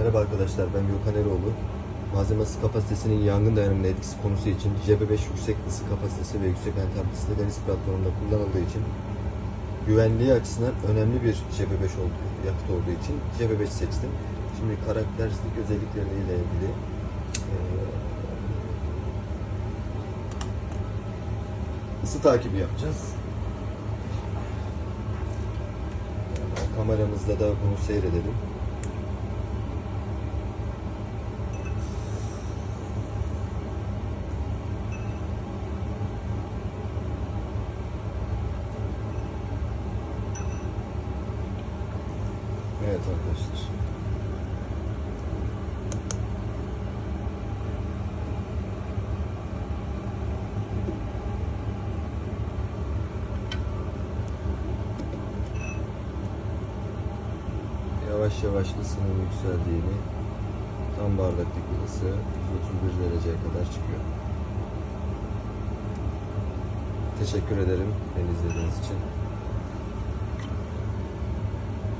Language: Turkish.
Merhaba arkadaşlar, ben Gökhan Eroğlu. Malzeme ısı kapasitesinin yangın dayanımlı etkisi konusu için JB5 yüksek ısı kapasitesi ve yüksek entalpisinde deniz platformunda kullanıldığı için güvenliği açısından önemli bir JB5 olduğu, yakıt olduğu için JB5 seçtim. Şimdi karakteristik özellikleriyle ilgili ısı takibi yapacağız. Yani kameramızda da bunu seyredelim. Evet arkadaşlar. Yavaş yavaş ısının yükseldiğini tam bardaktaki ısı 131 dereceye kadar çıkıyor. Teşekkür ederim beni izlediğiniz için.